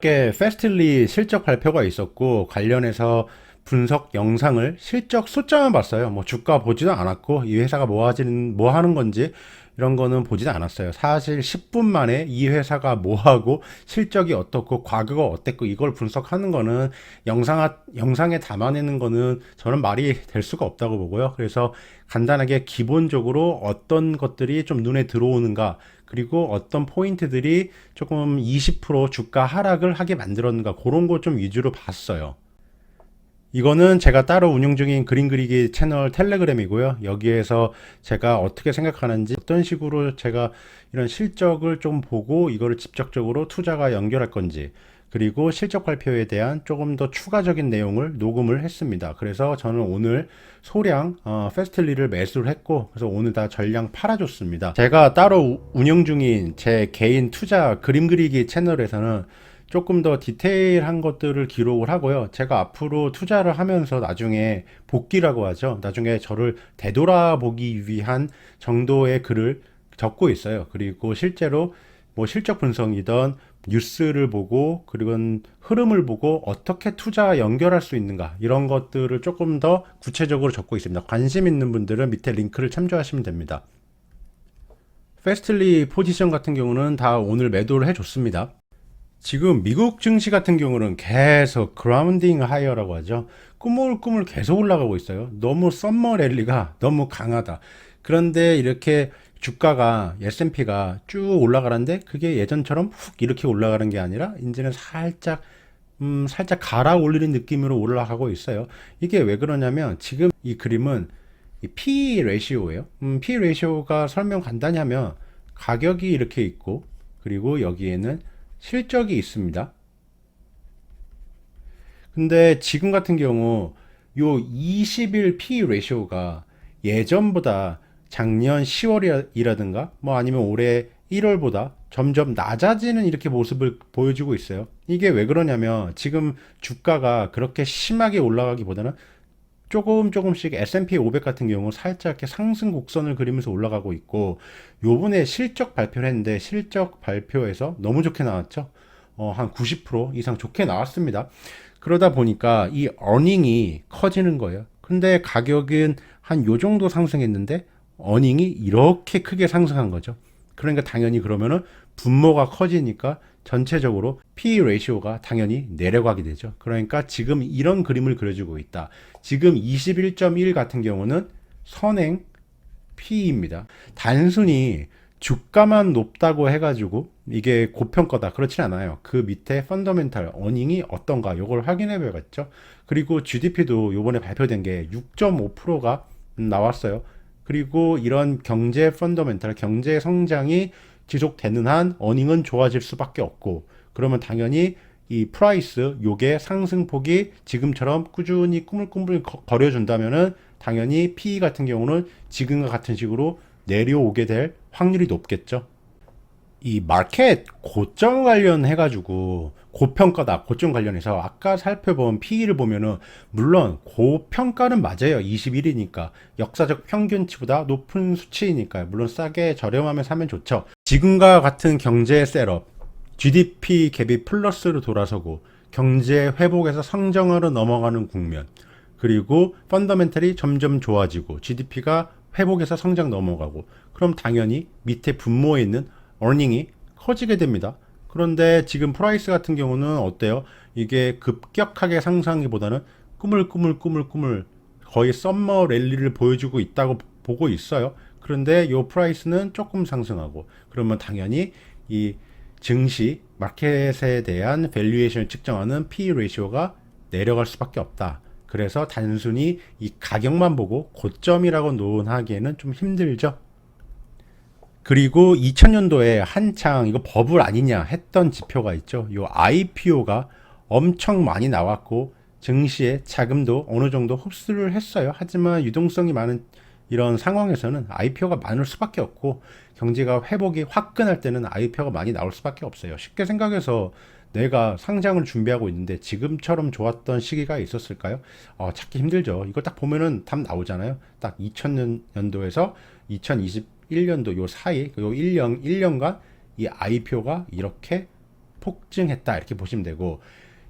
게 페스틀리 실적 발표가 있었고 관련해서 분석 영상을 실적 숫자만 봤어요. 뭐 주가 보지도 않았고 이 회사가 뭐 하지는 뭐 하는 건지 이런 거는 보지도 않았어요. 사실 10분 만에 이 회사가 뭐 하고 실적이 어떻고 과거가 어땠고 이걸 분석하는 거는 영상 영상에 담아내는 거는 저는 말이 될 수가 없다고 보고요. 그래서 간단하게 기본적으로 어떤 것들이 좀 눈에 들어오는가 그리고 어떤 포인트들이 조금 20% 주가 하락을 하게 만들었는가 그런 거 좀 위주로 봤어요. 이거는 제가 따로 운영 중인 그림 그리기 채널 텔레그램이고요. 여기에서 제가 어떻게 생각하는지 어떤 식으로 제가 이런 실적을 좀 보고 이거를 직접적으로 투자가 연결할 건지 그리고 실적 발표에 대한 조금 더 추가적인 내용을 녹음을 했습니다. 그래서 저는 오늘 소량 어, 페스틀리를 매수를 했고 그래서 오늘 다 전량 팔아줬습니다. 제가 따로 우- 운영 중인 제 개인 투자 그림 그리기 채널에서는 조금 더 디테일한 것들을 기록을 하고요. 제가 앞으로 투자를 하면서 나중에 복귀라고 하죠. 나중에 저를 되돌아보기 위한 정도의 글을 적고 있어요. 그리고 실제로 뭐 실적 분석이던 뉴스를 보고 그리고 흐름을 보고 어떻게 투자 연결할 수 있는가 이런 것들을 조금 더 구체적으로 적고 있습니다. 관심 있는 분들은 밑에 링크를 참조하시면 됩니다. 페스틀리 포지션 같은 경우는 다 오늘 매도를 해줬습니다. 지금 미국 증시 같은 경우는 계속 그라운딩 하이어라고 하죠. 꾸물꾸물 계속 올라가고 있어요. 너무 썸머 랠리가 너무 강하다. 그런데 이렇게 주가가 S&P가 쭉 올라가는데 그게 예전처럼 훅 이렇게 올라가는 게 아니라 이제는 살짝 음, 살짝 갈아 올리는 느낌으로 올라가고 있어요. 이게 왜 그러냐면 지금 이 그림은 이 P 레시오예요. 음, P 레시오가 설명 간단히 하면 가격이 이렇게 있고 그리고 여기에는 실적이 있습니다. 근데 지금 같은 경우 요 20일 P 레시오가 예전보다 작년 10월이라든가 뭐 아니면 올해 1월보다 점점 낮아지는 이렇게 모습을 보여주고 있어요. 이게 왜 그러냐면 지금 주가가 그렇게 심하게 올라가기보다는 조금 조금씩 S&P 500 같은 경우 살짝 이렇게 상승 곡선을 그리면서 올라가고 있고 요번에 실적 발표를 했는데 실적 발표에서 너무 좋게 나왔죠. 어, 한 90% 이상 좋게 나왔습니다. 그러다 보니까 이 어닝이 커지는 거예요. 근데 가격은 한 요 정도 상승했는데 어닝이 이렇게 크게 상승한 거죠. 그러니까 당연히 그러면은 분모가 커지니까 전체적으로 P 레이시오가 당연히 내려가게 되죠. 그러니까 지금 이런 그림을 그려주고 있다. 지금 21.1 같은 경우는 선행 P입니다. 단순히 주가만 높다고 해가지고 이게 고평가다 그렇진 않아요. 그 밑에 펀더멘탈 어닝이 어떤가 이걸 확인해 봐야겠죠. 그리고 GDP도 요번에 발표된 게 6.5%가 나왔어요. 그리고 이런 경제 펀더멘탈 경제 성장이 지속되는 한 어닝은 좋아질 수밖에 없고 그러면 당연히 이 프라이스 요게 상승폭이 지금처럼 꾸준히 꾸물꾸물 거- 거려준다면은 당연히 PE 같은 경우는 지금과 같은 식으로 내려오게 될 확률이 높겠죠. 이 마켓 고점 관련해 가지고 고평가다 고점 관련해서 아까 살펴본 PE를 보면은 물론 고평가는 맞아요. 21이니까 역사적 평균치보다 높은 수치이니까요. 물론 싸게 저렴하면 사면 좋죠. 지금과 같은 경제 셋업 GDP 갭이 플러스로 돌아서고 경제 회복에서 성장으로 넘어가는 국면 그리고 펀더멘탈이 점점 좋아지고 GDP가 회복해서 성장 넘어가고 그럼 당연히 밑에 분모에 있는 어닝이 커지게 됩니다. 그런데 지금 프라이스 같은 경우는 어때요? 이게 급격하게 상승하기보다는 꾸물꾸물꾸물꾸물 거의 썸머 랠리를 보여주고 있다고 보고 있어요. 그런데 요 프라이스는 조금 상승하고 그러면 당연히 이 증시 마켓에 대한 밸류에이션을 측정하는 P 레이시오가 내려갈 수밖에 없다. 그래서 단순히 이 가격만 보고 고점이라고 논하기에는 좀 힘들죠. 그리고 2000년도에 한창 이거 버블 아니냐 했던 지표가 있죠. 요 IPO가 엄청 많이 나왔고 증시에 자금도 어느 정도 흡수를 했어요. 하지만 유동성이 많은 이런 상황에서는 IPO가 많을 수밖에 없고 경제가 회복이 화끈할 때는 IPO가 많이 나올 수밖에 없어요. 쉽게 생각해서 내가 상장을 준비하고 있는데 지금처럼 좋았던 시기가 있었을까요? 어, 찾기 힘들죠. 이거 딱 보면은 답 나오잖아요. 딱 2000년도에서 2021년도 요 사이, 요 1년, 1년간 이 IPO가 이렇게 폭증했다 이렇게 보시면 되고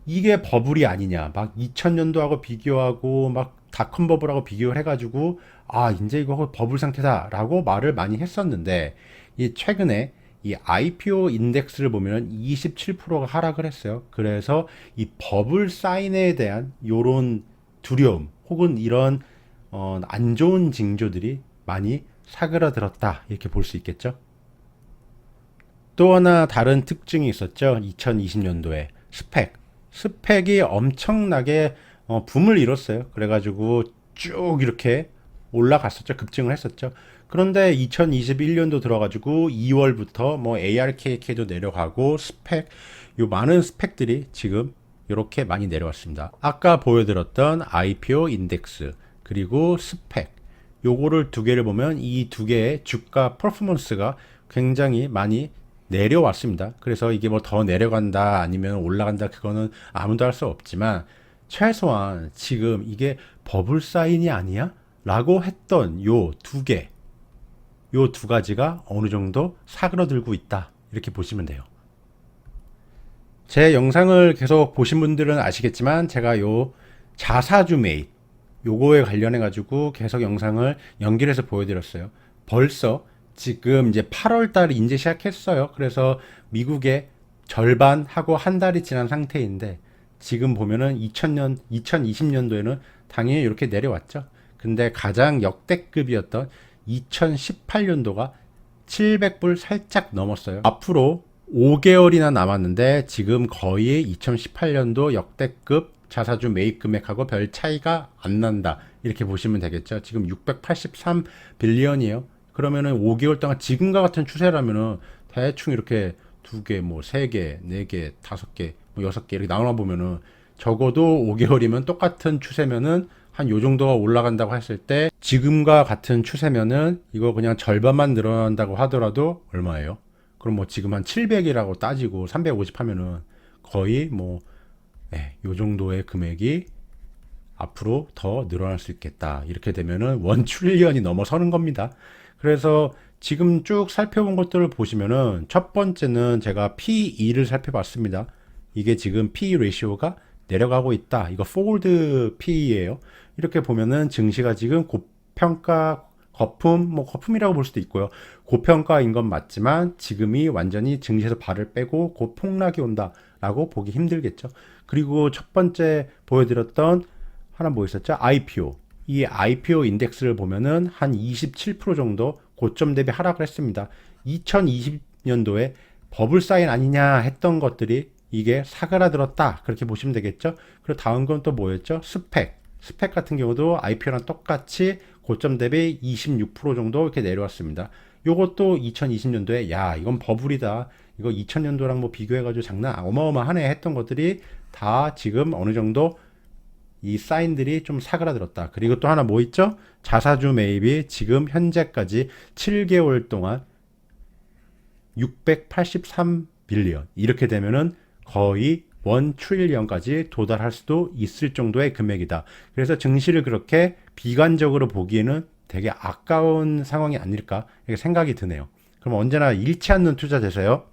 이게 버블이 아니냐 막 2000년도하고 비교하고 막 닷컴 버블하고 비교를 해가지고 아 이제 이거 버블 상태다라고 말을 많이 했었는데 이 최근에 이 IPO 인덱스를 보면 27%가 하락을 했어요. 그래서 이 버블 사인에 대한 요런 두려움 혹은 이런 어, 안 좋은 징조들이 많이 사그라들었다 이렇게 볼 수 있겠죠. 또 하나 다른 특징이 있었죠. 2020년도에 스펙. 스펙이 엄청나게 어, 붐을 이뤘어요. 그래가지고 쭉 이렇게 올라갔었죠. 급증을 했었죠. 그런데 2021년도 들어가지고 2월부터 뭐 ARKK도 내려가고 스펙, 요 많은 스펙들이 지금 이렇게 많이 내려왔습니다. 아까 보여드렸던 IPO 인덱스 그리고 스펙 요거를 두 개를 보면 이 두 개의 주가 퍼포먼스가 굉장히 많이 내려왔습니다. 그래서 이게 뭐 더 내려간다 아니면 올라간다 그거는 아무도 할 수 없지만 최소한 지금 이게 버블 사인이 아니야? 라고 했던 요 두 개, 요 두 가지가 어느 정도 사그러들고 있다. 이렇게 보시면 돼요. 제 영상을 계속 보신 분들은 아시겠지만 제가 요 자사주 매입 요거에 관련해 가지고 계속 영상을 연결해서 보여드렸어요. 벌써 지금 이제 8월 달에 이제 시작했어요. 그래서 미국의 절반 하고 한 달이 지난 상태인데 지금 보면은 2000년 2020년도에는 당연히 이렇게 내려왔죠. 근데 가장 역대급이었던 2018년도가 700불 살짝 넘었어요. 앞으로 5개월이나 남았는데 지금 거의 2018년도 역대급 자사주 매입 금액하고 별 차이가 안 난다. 이렇게 보시면 되겠죠. 지금 683 빌리언이에요. 그러면은 5개월 동안 지금과 같은 추세라면은 대충 이렇게 두 개, 뭐 세 개, 네 개, 다섯 개, 뭐 여섯 개 이렇게 나눠 보면은 적어도 5개월이면 똑같은 추세면은 한 요 정도가 올라간다고 했을 때 지금과 같은 추세면은 이거 그냥 절반만 늘어난다고 하더라도 얼마예요? 그럼 뭐 지금 한 700이라고 따지고 350 하면은 거의 뭐 네, 요 정도의 금액이 앞으로 더 늘어날 수 있겠다. 이렇게 되면은 원 트릴리언이 넘어서는 겁니다. 그래서 지금 쭉 살펴본 것들을 보시면은 첫 번째는 제가 P2를 살펴봤습니다. 이게 지금 P 레시오가 내려가고 있다. 이거 forward P예요. 이렇게 보면은 증시가 지금 고평가 거품, 뭐 거품이라고 볼 수도 있고요. 고평가인 건 맞지만 지금이 완전히 증시에서 발을 빼고 고폭락이 온다라고 보기 힘들겠죠. 그리고 첫 번째 보여드렸던 하나 뭐 있었죠? IPO. 이 IPO 인덱스를 보면은 한 27% 정도 고점 대비 하락을 했습니다. 2020년도에 버블 사인 아니냐 했던 것들이 이게 사그라들었다. 그렇게 보시면 되겠죠. 그리고 다음 건 또 뭐였죠? 스펙. 스펙 같은 경우도 IPO랑 똑같이 고점 대비 26% 정도 이렇게 내려왔습니다. 요것도 2020년도에 야, 이건 버블이다. 이거 2000년도랑 뭐 비교해가지고 장난 어마어마하네 했던 것들이 다 지금 어느 정도 이 사인들이 좀 사그라들었다. 그리고 또 하나 뭐 있죠? 자사주 매입이 지금 현재까지 7개월 동안 683 빌리언. 이렇게 되면은 거의 원 트릴리언까지 도달할 수도 있을 정도의 금액이다. 그래서 증시를 그렇게 비관적으로 보기에는 되게 아까운 상황이 아닐까 생각이 드네요. 그럼 언제나 잃지 않는 투자 되세요.